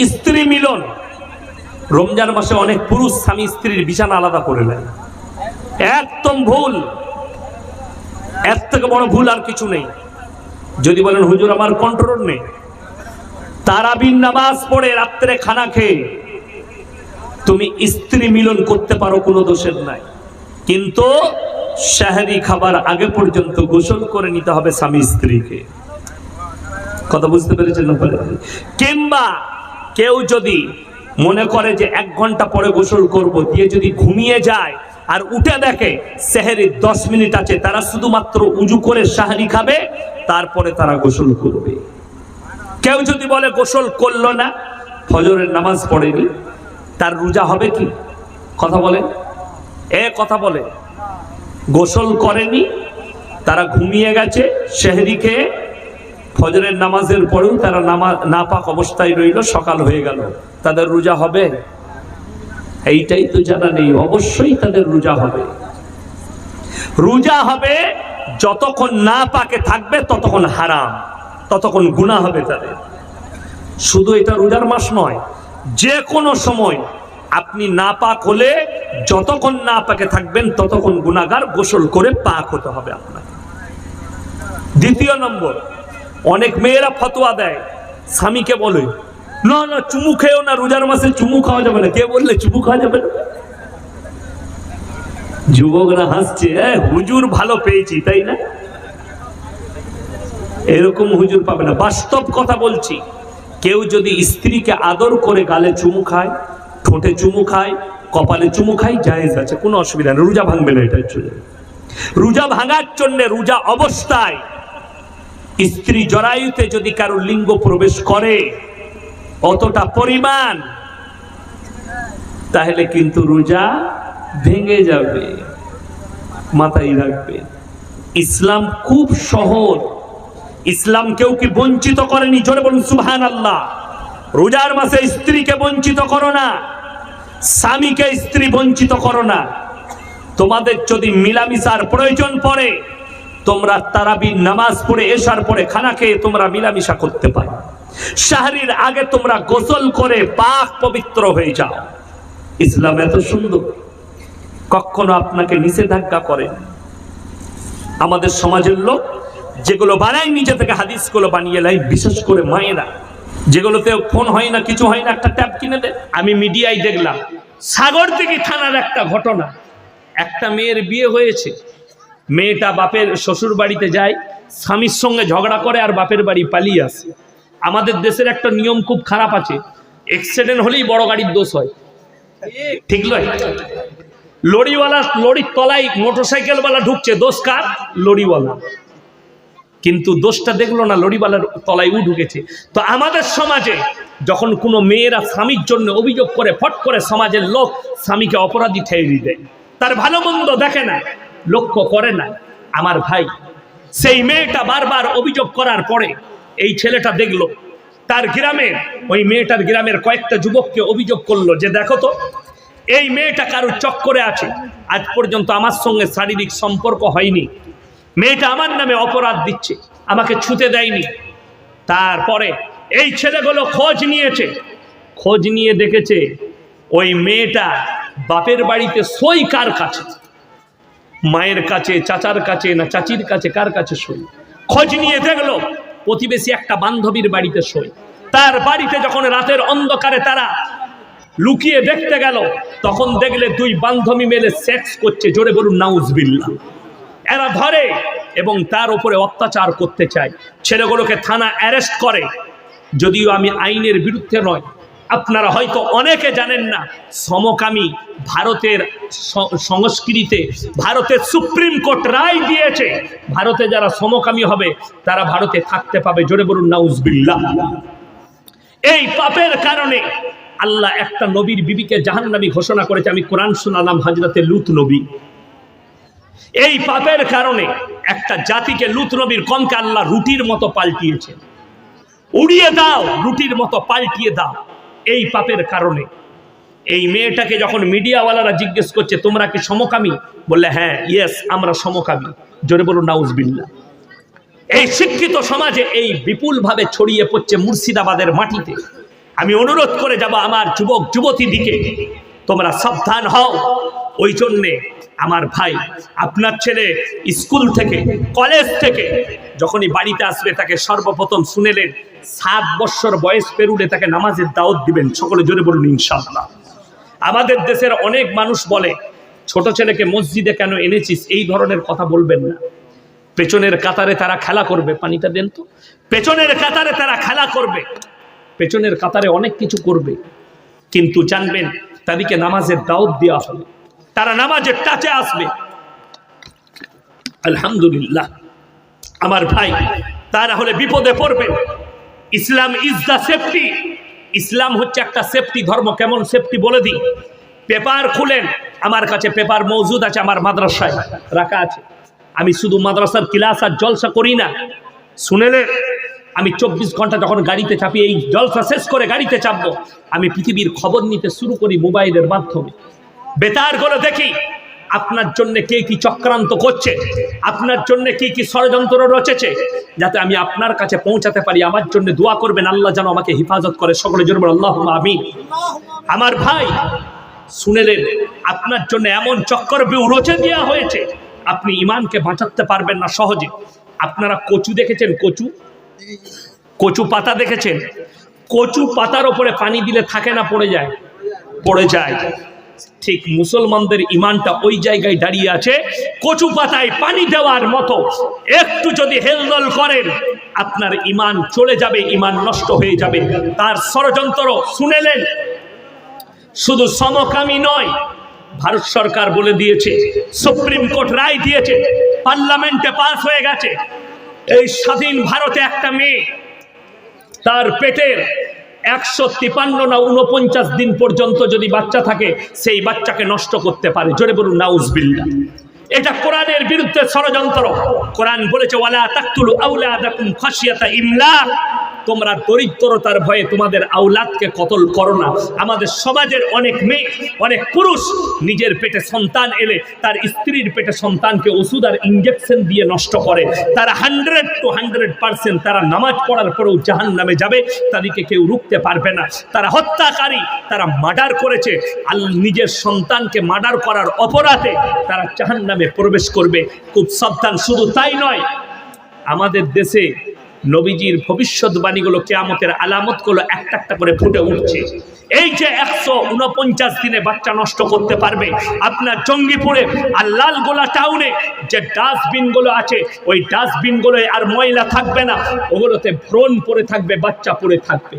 স্ত্রী মিলন। রমজান মাসে অনেক পুরুষ স্বামী স্ত্রীর বিছানা আলাদা করে নেয়। একদম ভুল। এর থেকে বড় ভুল আর কিছু নেই। যদি বলেন, হুজুর, আমার কন্ট্রোল নেই। তারাবিন নামাজ পড়ে রাত্রে খানা খেয়ে। তুমি স্ত্রী মিলন করতে পারো, কোনো দোষের নাই। কিন্তু শাহরি খাবার আগে পর্যন্ত গোসল করে নিতে হবে স্বামী স্ত্রীকে। কথা বুঝতে পেরেছেন? কিংবা কেউ যদি মনে করে যে এক ঘণ্টা পরে গোসল করব, দিয়ে যদি ঘুমিয়ে যায় আর উঠে দেখে সেহেরির দশ মিনিট আছে, তারা শুধুমাত্র উজু করে শাহরি খাবে, তারপরে তারা গোসল করবে। কেউ যদি বলে গোসল করল না, ফজরের নামাজ পড়েনি, তার রোজা হবে কি? কথা বলে। এ কথা বলে, গোসল করেনি, তারা ঘুমিয়ে গেছে শেহরি খেয়ে ফজরের নামাজের পরেও তারা নামাজ নাপাক অবস্থায় রইল, সকাল হয়ে গেল। তাদের রোজা হবে? এইটাই তো জানা নেই। অবশ্যই তাদের রোজা হবে। রোজা হবে যতক্ষণ না পাকে থাকবে, ততক্ষণ হারাম, ততক্ষণ গুণা হবে তাদের। শুধু এটা রোজার মাস নয় যে কোনো সময় আপনি না পাক হলে যতক্ষণ না পাকে থাকবেন, ততক্ষণ গুণাগার গোসল করে পাক হতে হবে আপনাকে। দ্বিতীয় নম্বর অনেক মেয়েরা ফতোয়া দেয়। স্বামীকে বলে না না চুমু খেয়েও না রোজার মাসে চুমু খাওয়া যাবে না। কে বললে চুমু খাওয়া যাবে না? যুবকরা হাসছে "এ, হুজুর ভালো পেয়েছি তাই না? এরকম হুজুর পাবে না। বাস্তব কথা বলছি কেউ যদি স্ত্রীকে আদর করে গালে চুমু খায় ঠোঁটে চুমু খায় কপালে চুমু খায় জায়েজ আছে কোনো অসুবিধা নেই। রোজা ভাঙবে না জন্য। রোজা ভাঙার জন্য রোজা অবস্থায় স্ত্রী জরায়ুতে যদি কারও লিঙ্গ প্রবেশ করে অতটা পরিমাণ, তাহলে কিন্তু রোজা ভেঙে যাবে, মাথায় রাখবে। ইসলাম খুব সহজ। ইসলাম কেউ কি বঞ্চিত করেনি? জোরে বলুন সুহান আল্লাহ রোজার মাসে স্ত্রীকে বঞ্চিত করো না, স্বামীকে স্ত্রী বঞ্চিত করো না। তোমাদের যদি মিলামিশার প্রয়োজন পড়ে তোমরা তারাবির নামাজ পড়ে এসার পরে খানা খেয়ে তোমরা মিলামিশা করতে পারো। শাহরির আগে তোমরা গোসল করে পাক পবিত্র হয়ে যাও। ইসলাম এত সুন্দর। কখনো আপনাকে নিষেধাজ্ঞা করে। আমাদের সমাজের লোক যেগুলো বানায় নিজে থেকে হাদিসগুলো বানিয়ে লাই বিশেষ করে মায়েরা। যেগুলোতে ফোন হয় না, কিছু হয় না, একটা ট্যাব কিনে দেয়। আমি মিডিয়ায় দেখলাম, সাগর থেকে থানার একটা ঘটনা। একটা মেয়ের বিয়ে হয়েছে। মেয়েটা বাপের শ্বশুর বাড়িতে যায়, স্বামীর সঙ্গে ঝগড়া করে আর বাপের বাড়ি পালিয়ে আসে। আমাদের দেশের একটা নিয়ম খুব খারাপ আছে অ্যাক্সিডেন্ট হলেই বড় গাড়ির দোষ হয়। ঠিক নয়? লরিওয়ালা, লরির তলায় মোটরসাইকেলওয়ালা ঢুকছে, দোষ কার? লরিওয়ালা। কিন্তু দোষটা দেখল না, লরিওয়ালার তলায় উ ঢুকেছে। তো আমাদের সমাজে যখন কোনো মেয়েরা স্বামীর জন্য অভিযোগ করে, ফট করে সমাজের লোক স্বামীকে অপরাধী ঠেয়ে দেয়, তার ভালো মন্দ দেখে না। লক্ষ্য করে না। আমার ভাই, সেই মেয়েটা বারবার অভিযোগ করার পরে এই ছেলেটা দেখল, তার গ্রামের ওই মেয়েটার গ্রামের কয়েকটা যুবককে অভিযোগ করল যে, দেখো তো, এই মেয়েটা কারোর চক্করে আছে? আজ পর্যন্ত আমার সঙ্গে শারীরিক সম্পর্ক হয়নি। মেয়েটা আমার নামে অপরাধ দিচ্ছে, আমাকে ছুতে দেয়নি। তারপরে এই ছেলেগুলো খোঁজ নিয়েছে। খোঁজ নিয়ে দেখেছে, ওই মেয়েটা বাপের বাড়িতে সই কার কাছে? মায়ের কাছে, চাচার কাছে, না চাচির কাছে, কার কাছে সই খোঁজ নিয়ে দেখল, প্রতিবেশী একটা বান্ধবীর বাড়িতে সই তার বাড়িতে যখন রাতের অন্ধকারে তারা লুকিয়ে দেখতে গেল, তখন দেখলে দুই বান্ধবী মেলে সেক্স করছে, জোরে বলুন নাউজবিল্লা এরা ধরে এবং তার উপরে অত্যাচার করতে চায়। ছেলেগুলোকে থানা অ্যারেস্ট করে। যদিও আমি আইনের বিরুদ্ধে নয় আপনারা হয়তো অনেকে জানেন না, সমকামী ভারতের সংস্কৃতিতে ভারতের সুপ্রিম কোর্ট রায় দিয়েছে, ভারতে যারা সমকামী হবে, তারা ভারতে থাকতে পাবে। জোরে বলুন নাউজবিল্লা এই পাপের কারণে আল্লাহ একটা নবীর বিবিকে জাহান্নামী ঘোষণা করেছে। আমি কোরআন শোনালাম হাজরাতে লুত নবী। এই পাপের কারণে একটা জাতিকে লুত নবীর কমকে আল্লাহ রুটির মতো পাল্টিয়েছে। উড়িয়ে দাও, রুটির মতো পাল্টিয়ে দাও। এই পাপের কারণে। এই মেয়েটাকে যখন মিডিয়াওয়ালারা জিজ্ঞেস করছে, তোমরা কি সমকামী? বললে হ্যাঁ ইয়েস আমরা সমকামী। জোরে বলুন নাউজবিল্লা এই শিক্ষিত সমাজে এই বিপুলভাবে ছড়িয়ে পড়ছে মুর্শিদাবাদের মাটিতে। আমি অনুরোধ করে যাব আমার যুবক, যুবতী দিকে। তোমরা সাবধান হও। ওই জন্যে আমার ভাই, আপনার ছেলে স্কুল থেকে, কলেজ থেকে যখনই বাড়িতে আসবে, তাকে সর্বপ্রথম শুনেলেন, সাত বৎসর বয়স পেরুলে তাকে নামাজের দাওয়াত দিবেন। সকলে জোরে বলুন, ইনশাআল্লাহ। আমাদের দেশের অনেক মানুষ বলে, ছোট ছেলেকে মসজিদে কেন এনেছিস? এই ধরনের কথা বলবেন না। পেছনের কাতারে তারা খেলা করবে, পানিটা দেন তো। পেছনের কাতারে তারা খেলা করবে, পেছনের কাতারে অনেক কিছু করবে। কিন্তু জানবেন, তাদেরকে নামাজের দাওয়াত দেওয়া হবে তারা নামাজের টাচে আসবে। আলহামদুলিল্লাহ। আমার ভাই, তারা হলে বিপদে পড়বেন Islam is the safety Islam হচ্ছে একটা সেফটি ধর্ম, কেমন সেফটি বলে দিই? পেপার খুলেন। আমার কাছে পেপার মজুদ আছে আমার মাদ্রাসায়। রাখা আছে। আমি শুধু মাদ্রাসার ক্লাস আর জলসা করি না। শুনেলে আমি চব্বিশ ঘণ্টা যখন গাড়িতে চাপি এই জলসা শেষ করে গাড়িতে চাপবো, আমি পৃথিবীর খবর নিতে শুরু করি মোবাইলের মাধ্যমে। বেতার করে দেখি, আপনার জন্য কে কি চক্রান্ত করছে, আপনার জন্য কি কি ষড়যন্ত্র রচেছে, যাতে আমি আপনার কাছে পৌঁছাতে পারি, আমার জন্য দোয়া করবেন, আল্লাহ যেন আমাকে হেফাজত করে, সকলে জন্য আল্লাহ আমি আমার ভাই, শুনেলেন, আপনার জন্য এমন চক্কর বিউ রচে দেওয়া হয়েছে, আপনি ইমানকে বাঁচাতে পারবেন না সহজে। আপনারা কচু দেখেছেন, কচু? কচু পাতা দেখেছেন? কচু পাতার ওপরে পানি দিলে থাকে না, পড়ে যায়? পড়ে যায়। ঠিক মুসলমানদের ইমানটা ওই জায়গায় দাঁড়িয়ে আছে, কচু পাতায় পানি দেওয়ার মতো। একটু যদি হেলদল করেন, আপনার ইমান চলে যাবে, ইমান নষ্ট হয়ে যাবে। তার ষড়যন্ত্র শুনেলেন? শুধু সমকামী নয়, ভারত সরকার বলে দিয়েছে, সুপ্রিম কোর্ট রায় দিয়েছে, পার্লামেন্টে পাস হয়ে গেছে। এই স্বাধীন ভারতে একটা মেয়ে, তার পেটের একশো তিপান্ন না উনপঞ্চাশ দিন পর্যন্ত যদি বাচ্চা থাকে, সেই বাচ্চাকে নষ্ট করতে পারে। জোরে বলুন নাউজবিল্লা এটা কোরআনের বিরুদ্ধে ষড়যন্ত্র। কোরআন বলেছে, ওয়ালা তাকতুলু আউলাদাকুম খাসিয়াতা ইমলাক। তোমরা দরিদ্রতার ভয়ে তোমাদের আউলাদকে কতল করো না। আমাদের সমাজের অনেক মেয়ে, অনেক পুরুষ নিজের পেটে সন্তান এলে তার স্ত্রীর পেটে সন্তানকে ওষুধ আর ইঞ্জেকশন দিয়ে নষ্ট করে। তারা হান্ড্রেড টু হান্ড্রেড পার্সেন্ট তারা নামাজ পড়ার পরেও জাহান নামে যাবে, তাদেরকে কেউ রুখতে পারবে না। তারা হত্যাকারী, তারা মার্ডার করেছে। আল নিজের সন্তানকে মার্ডার করার অপরাধে তারা জাহান নামে প্রবেশ করবে। খুব সাবধান, শুধু তাই নয়, আমাদের দেশে নবীজির ভবিষ্যৎবাণীগুলো কেয়ামতের আলামতগুলো একটা একটা করে ফুটে উঠছে। এই যে একশো উনপঞ্চাশ দিনে বাচ্চা নষ্ট করতে পারবে, আপনার জঙ্গিপুরে আর লালগোলা টাউনে যে ডাস্টবিনগুলো আছে, ওই ডাস্টবিনগুলোয় আর ময়লা থাকবে না, ওগুলোতে ভ্রণ পড়ে থাকবে, বাচ্চা পড়ে থাকবে।